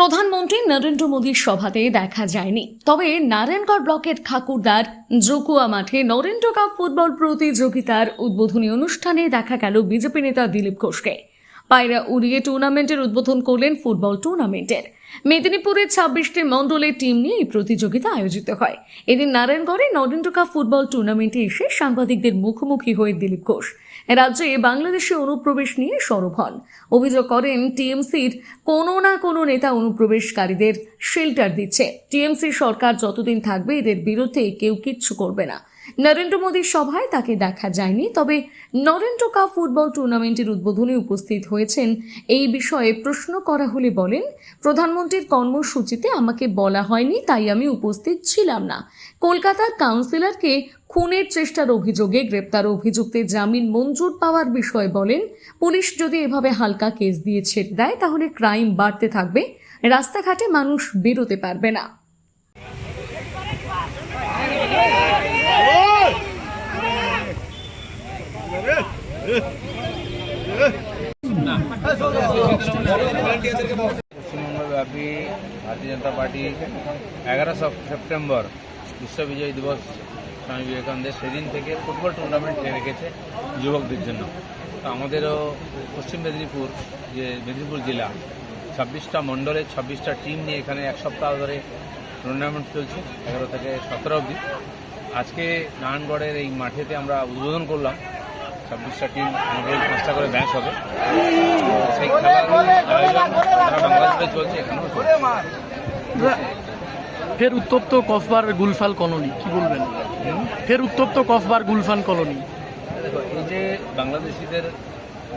প্রধানমন্ত্রী নরেন্দ্র মোদীর সভাতে দেখা যায়নি। তবে নারায়ণগড় ব্লকের ঠাকুরদার জকুয়া মাঠে নরেন্দ্র কাপ ফুটবল প্রতিযোগিতার উদ্বোধনী অনুষ্ঠানে দেখা গেল বিজেপি নেতা দিলীপ ঘোষকে। পায়রা উড়িয়ে টুর্নামেন্টের উদ্বোধন করলেন ফুটবল টুর্নামেন্টের। মেদিনীপুরের ছাব্বিশটি মণ্ডলের টিম নিয়ে এই প্রতিযোগিতা আয়োজিত হয়। এদিন নারায়ণগড়ে নরেন্দ্র কাপ ফুটবল টুর্নামেন্টে এসে সাংবাদিকদের মুখোমুখি হয়ে দিলীপ ঘোষ। রাজ্যে বাংলাদেশে অনুপ্রবেশ নিয়ে সরব হন। অভিযোগ করেন, টিএমসির কোনো না কোনো নেতা অনুপ্রবেশকারীদের শেল্টার দিচ্ছে। টিএমসি সরকার যতদিন থাকবে, এদের বিরুদ্ধে কেউ কিচ্ছু করবে না। নরেন্দ্র মোদীর সভায় তাকে দেখা যায়নি, তবে নরেন্দ্র কাপ ফুটবল টুর্নামেন্টের উদ্বোধনে উপস্থিত হয়েছেন। এই বিষয়ে প্রশ্ন করা হলে বলেন প্রধানমন্ত্রীর কর্মসূচিতে আমাকে বলা হয়নি, তাই আমি উপস্থিত ছিলাম না। কলকাতার কাউন্সিলরকে খুনের চেষ্টার অভিযোগে গ্রেপ্তার অভিযুক্তের জামিন মঞ্জুর পাওয়ার বিষয়ে বলেন, পুলিশ যদি এভাবে হালকা কেস দিয়ে ছেড়ে দেয়, তাহলে ক্রাইম বাড়তে থাকবে। রাস্তাঘাটে মানুষ বেরোতে পারবে না। পশ্চিমবঙ্গব্যাপী ভারতীয় জনতা পার্টি, এগারো সেপ্টেম্বর বিশ্ব বিজয় দিবস স্বামী বিবেকানন্দের সেদিন থেকে ফুটবল টুর্নামেন্ট রেখেছে যুবকদের জন্য। তো আমাদেরও পশ্চিম মেদিনীপুর, যে মেদিনীপুর জেলা, ছাব্বিশটা মণ্ডলের ছাব্বিশটা টিম নিয়ে এখানে এক সপ্তাহ ধরে টুর্নামেন্ট চলছে, এগারো থেকে সতেরো অবধি। আজকে নারায়ণগড়ের এই মাঠেতে আমরা উদ্বোধন করলাম। ছাব্বিশটা টিম আমাদের পাঁচটা করে ম্যাচ হবে। সেই বাংলাদেশে চলছে এখানেও চলছে। ফের উত্তপ্ত কসবার গুলফাল কলোনি কি বলবেন? ফের উত্তপ্ত কসবার গুলফান কলোনি। এই যে বাংলাদেশিদের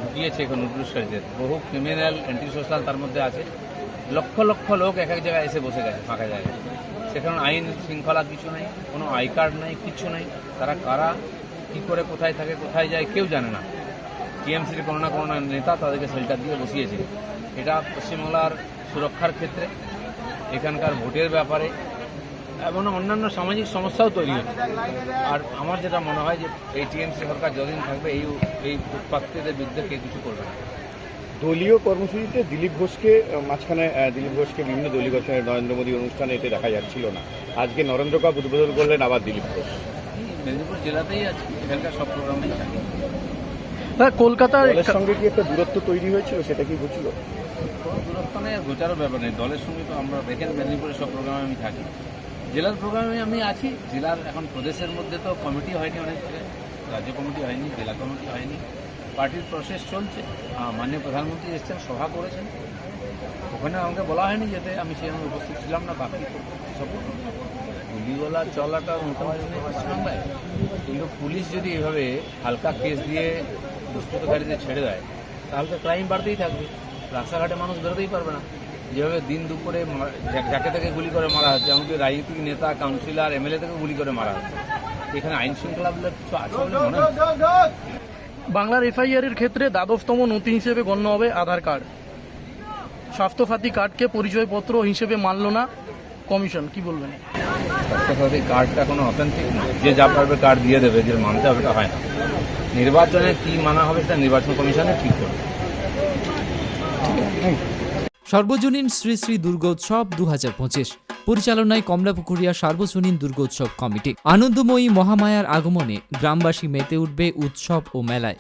ঢুকিয়েছে এখন উদ্দেশ্যদের বহু ক্রিমিনাল অ্যান্টি সোশ্যাল তার মধ্যে আছে। লক্ষ লক্ষ লোক এক এক জায়গায় এসে বসে গেছে ফাঁকা জায়গায়। সেখানে আইন শৃঙ্খলা কিছু নেই কোনো আই কার্ড নেই কিছু নেই। তারা কারা কী করে কোথায় থাকে, কোথায় যায় কেউ জানে না। টিএমসির কোনো না কোনো নেতা তাদেরকে শেল্টার দিয়ে বসিয়েছে। এটা পশ্চিমবাংলার সুরক্ষার ক্ষেত্রে, এখানকার ভোটের ব্যাপারে এবং অন্যান্য সামাজিক সমস্যাও তৈরি হচ্ছে। আর আমার যেটা মনে হয় যে এই টিএমসি সরকার যতদিন থাকবে, এই এই উৎপাত্তিদের বিরুদ্ধে কেউ কিছু করবে না। দলীয় কর্মসূচিতে দিলীপ ঘোষকে মাঝখানে দিলীপ ঘোষকে বিভিন্ন দলীয় নরেন্দ্র মোদী অনুষ্ঠানে এতে দেখা যাচ্ছিল না। আজকে নরেন্দ্র কাপ উদ্বোধন করলেন আবার দিলীপ ঘোষ। মেদিনীপুর জেলাতেই আছে এখানকার সব প্রোগ্রামেই থাকি। হ্যাঁ, কলকাতার সঙ্গে কি একটা দূরত্ব তৈরি হয়েছিল? সেটা কি বুঝলো কোনো দূরত্ব নেই আর গোচারও ব্যাপার নেই। দলের সঙ্গে তো আমরা দেখেন মেদিনীপুরের সব প্রোগ্রামে আমি থাকি। জেলার প্রোগ্রামে আমি আছি জেলার এখন প্রদেশের মধ্যে তো কমিটি হয়নি অনেক জায়গায়। রাজ্য কমিটি হয়নি জেলা কমিটি হয়নি। পার্টির প্রসেস চলছে। মাননীয় প্রধানমন্ত্রী এসছেন সভা করেছেন। ওখানে আমাকে বলা হয়নি যেতে আমি সেখানে উপস্থিত ছিলাম না বাকি সব গুলিগোলা চলাটা মোটামুটি নেই পশ্চিমবাংলায় কিন্তু পুলিশ যদি এভাবে হালকা কেস দিয়ে দুষ্কৃতকারীদের ছেড়ে দেয়, তাহলে তো ক্রাইম বাড়তেই থাকবে। রাস্তাঘাটে মানুষ বেরোতেই পারবে না। যেভাবে দিন দুপুরে যাকে তাকে গুলি করে মারা হচ্ছে, এমনকি রাজনৈতিক নেতা কাউন্সিলর এমএলএ থেকে গুলি করে মারা হচ্ছে। এখানে আইন শৃঙ্খলা বলে কিছু আছে বলে মনে বাংলার এফআইআর এর ক্ষেত্রে দ্বাদশতম নথি হিসেবে গণ্য হবে আধার কার্ড। স্বাস্থ্যসাথী কার্ডকে পরিচয়পত্র হিসেবে মানল না কমিশন কি বলবেন? স্বাস্থ্যসাথী কার্ডটা কোনো অথেন্টিক না। যে যা পারবে কার্ড দিয়ে দেবে যে মানতে হবে হয় না। নির্বাচনে কি মানা হবে সেটা নির্বাচন কমিশনে ঠিক করবে। সর্বজনীন শ্রী শ্রী দুর্গোৎসব দু পরিচালনায় কমলাপুকুরিয়া সার্বজনীন দুর্গোৎসব কমিটি। আনন্দময়ী মহামায়ার আগমনে গ্রামবাসী মেতে উঠবে উৎসব ও মেলায়।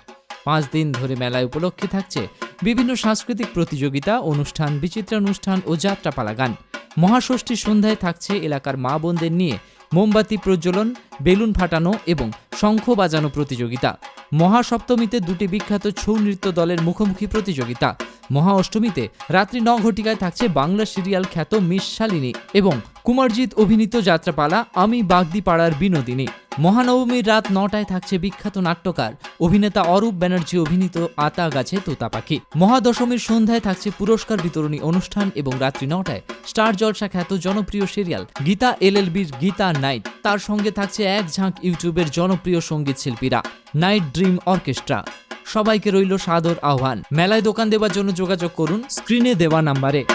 পাঁচ দিন ধরে মেলায় উপলক্ষে থাকছে বিভিন্ন সাংস্কৃতিক প্রতিযোগিতা অনুষ্ঠান বিচিত্রানুষ্ঠান ও যাত্রাপালা গান। মহাষষ্ঠী সন্ধ্যায় থাকছে এলাকার মা বোনদের নিয়ে মোমবাতি প্রজ্বলন, বেলুন ফাটানো এবং শঙ্খ বাজানো প্রতিযোগিতা। মহাসপ্তমীতে দুটি বিখ্যাত ছৌ নৃত্য দলের মুখোমুখি প্রতিযোগিতা। মহা অষ্টমীতে রাত্রি ন ঘটিকায় থাকছে বাংলা সিরিয়াল খ্যাত মিস শালিনী এবং কুমারজিৎ অভিনীত যাত্রাপালা আমি বাগদি পাড়ার বিনোদিনী। মহানবমীর রাত নটায় থাকছে বিখ্যাত নাট্যকার, অভিনেতা অরূপ ব্যানার্জি অভিনীত আতা গাছে তোতা পাখি। মহাদশমীর সন্ধ্যায় থাকছে পুরস্কার বিতরণী অনুষ্ঠান এবং রাত্রি নটায় স্টার জলসা খ্যাত জনপ্রিয় সিরিয়াল গীতা এলএলবির গীতা নাইট। তার সঙ্গে থাকছে এক ঝাঁক ইউটিউবের জনপ্রিয় সংগীত শিল্পীরা, নাইট ড্রিম অর্কেস্ট্রা। সবাইকে রইল সাদর আহ্বান। মেলায় দোকান দেওয়ার জন্য যোগাযোগ করুন স্ক্রিনে দেওয়া নাম্বারে।